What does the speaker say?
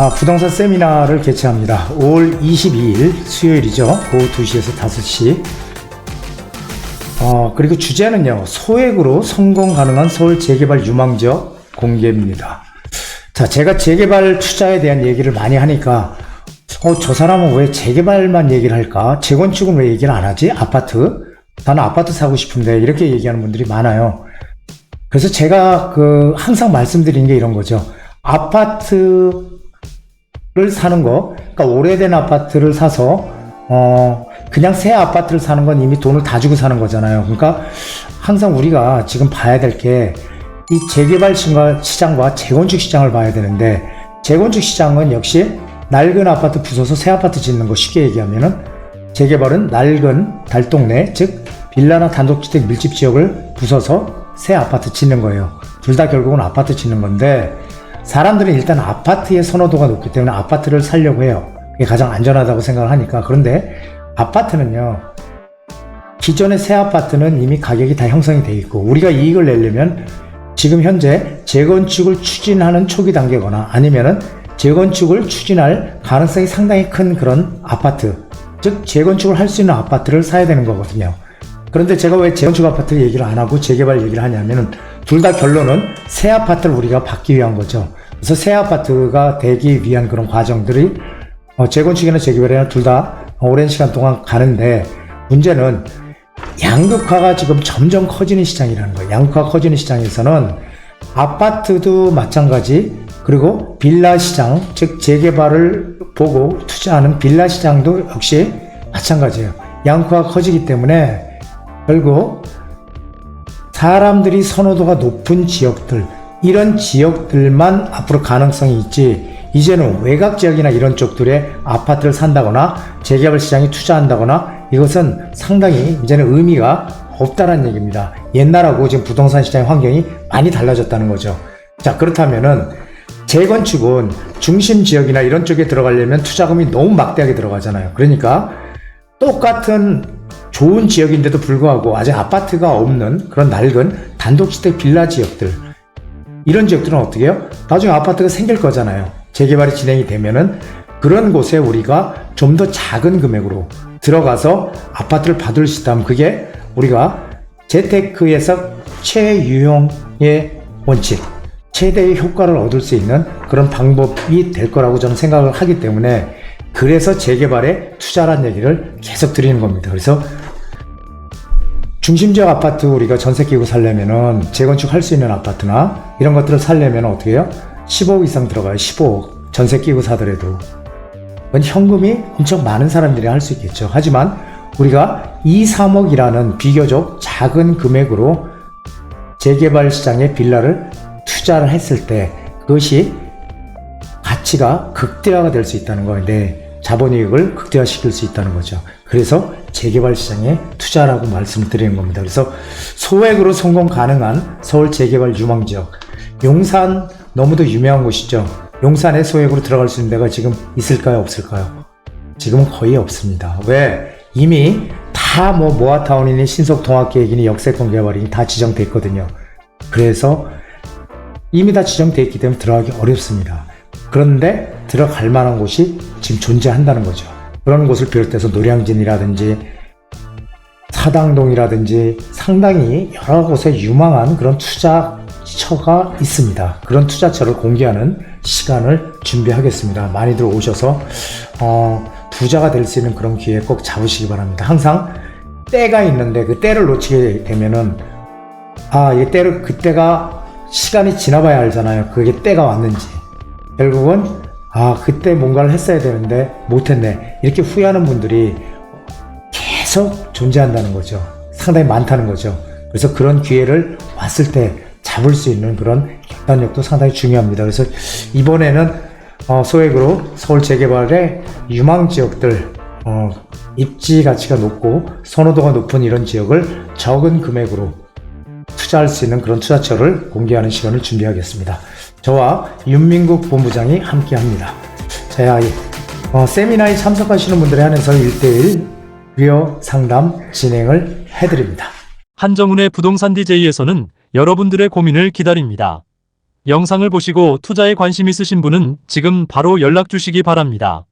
아, 부동산 세미나를 개최합니다. 5월 22일 수요일이죠. 오후 2시에서 5시. 어, 그리고 주제는요. 소액으로 성공 가능한 서울 재개발 유망지역 공개입니다. 자, 제가 재개발 투자에 대한 얘기를 많이 하니까 어, 저 사람은 왜 재개발만 얘기를 할까? 재건축은 왜 얘기를 안 하지? 아파트? 나는 아파트 사고 싶은데 이렇게 얘기하는 분들이 많아요. 그래서 제가 그 항상 말씀드리는 게 이런 거죠. 아파트 를 사는 거, 그러니까 오래된 아파트를 사서 어 그냥 새 아파트를 사는 건 이미 돈을 다 주고 사는 거잖아요. 그러니까 항상 우리가 지금 봐야 될 게 이 재개발 시장과- 재건축 시장을 봐야 되는데 재건축 시장은 역시 낡은 아파트 부숴서 새 아파트 짓는 거 쉽게 얘기하면은 재개발은 낡은 달동네 즉 빌라나 단독주택 밀집 지역을 부숴서 새 아파트 짓는 거예요. 둘 다 결국은 아파트 짓는 건데 사람들은 일단 아파트의 선호도가 높기 때문에 아파트를 살려고 해요. 그게 가장 안전하다고 생각을 하니까 그런데 아파트는요 기존의 새 아파트는 이미 가격이 다 형성이 돼 있고 우리가 이익을 내려면 지금 현재 재건축을 추진하는 초기 단계거나 아니면은 재건축을 추진할 가능성이 상당히 큰 그런 아파트 즉 재건축을 할 수 있는 아파트를 사야 되는 거거든요. 그런데 제가 왜 재건축 아파트 얘기를 안 하고 재개발 얘기를 하냐면은 둘 다 결론은 새 아파트를 우리가 받기 위한 거죠. 그래서 새 아파트가 되기 위한 그런 과정들이 어, 재건축이나 재개발이나 둘 다 오랜 시간 동안 가는데 문제는 양극화가 지금 점점 커지는 시장이라는 거예요. 양극화 커지는 시장에서는 아파트도 마찬가지 그리고 빌라 시장 즉 재개발을 보고 투자하는 빌라 시장도 역시 마찬가지예요. 양극화가 커지기 때문에 결국 사람들이 선호도가 높은 지역들 이런 지역들만 앞으로 가능성이 있지 이제는 외곽 지역이나 이런 쪽들에 아파트를 산다거나 재개발 시장에 투자한다거나 이것은 상당히 이제는 의미가 없다는 얘기입니다. 옛날하고 지금 부동산 시장의 환경이 많이 달라졌다는 거죠. 자 그렇다면은 재건축은 중심 지역이나 이런 쪽에 들어가려면 투자금이 너무 막대하게 들어가잖아요. 그러니까 똑같은 좋은 지역인데도 불구하고 아직 아파트가 없는 그런 낡은 단독주택 빌라 지역들 이런 지역들은 어떻게 해요? 나중에 아파트가 생길 거잖아요. 재개발이 진행이 되면은 그런 곳에 우리가 좀 더 작은 금액으로 들어가서 아파트를 받을 수 있다면 그게 우리가 재테크에서 최유용의 원칙, 최대의 효과를 얻을 수 있는 그런 방법이 될 거라고 저는 생각을 하기 때문에 그래서 재개발에 투자란 얘기를 계속 드리는 겁니다. 그래서 중심지역 아파트 우리가 전세 끼고 살려면은 재건축 할 수 있는 아파트나 이런 것들을 살려면 어떻게 해요? 15억 이상 들어가요. 15억. 전세 끼고 사더라도. 그건 현금이 엄청 많은 사람들이 할 수 있겠죠. 하지만 우리가 2, 3억이라는 비교적 작은 금액으로 재개발 시장에 빌라를 투자를 했을 때 그것이 가치가 극대화가 될 수 있다는. 내 자본이익을 극대화시킬 수 있다는 거죠. 그래서 재개발 시장에 투자라고 말씀을 드리는 겁니다. 그래서 소액으로 성공 가능한 서울 재개발 유망 지역. 용산 너무도 유명한 곳이죠. 용산에 소액으로 들어갈 수 있는 데가 지금 있을까요? 없을까요? 지금은 거의 없습니다. 왜? 이미 다 뭐 모아타운이니 신속통합계획이니 역세권 개발이니 다 지정돼 있거든요. 그래서 이미 다 지정돼 있기 때문에 들어가기 어렵습니다. 그런데 들어갈 만한 곳이 지금 존재한다는 거죠. 그런 곳을 비롯해서 노량진이라든지 사당동이라든지 상당히 여러 곳에 유망한 그런 투자처가 있습니다. 그런 투자처를 공개하는 시간을 준비하겠습니다. 많이들 오셔서 어, 부자가 될 수 있는 그런 기회 꼭 잡으시기 바랍니다. 항상 때가 있는데 그 때를 놓치게 되면은 아, 이 때를 그때가 시간이 지나봐야 알잖아요. 그게 때가 왔는지. 결국은 아, 그때 뭔가를 했어야 되는데 못했네. 이렇게 후회하는 분들이 계속 존재한다는 거죠. 상당히 많다는 거죠. 그래서 그런 기회를 왔을 때 잡을 수 있는 그런 결단력도 상당히 중요합니다. 그래서 이번에는 어, 소액으로 서울 재개발의 유망 지역들 어, 입지 가치가 높고 선호도가 높은 이런 지역을 적은 금액으로 투자할 수 있는 그런 투자처를 공개하는 시간을 준비하겠습니다. 저와 윤민국 본부장이 함께 합니다. 자, 이, 어, 세미나에 참석하시는 분들에 한해서 1대1 무료 상담 진행을 해드립니다. 한정훈의 부동산 DJ에서는 여러분들의 고민을 기다립니다. 영상을 보시고 투자에 관심 있으신 분은 지금 바로 연락 주시기 바랍니다.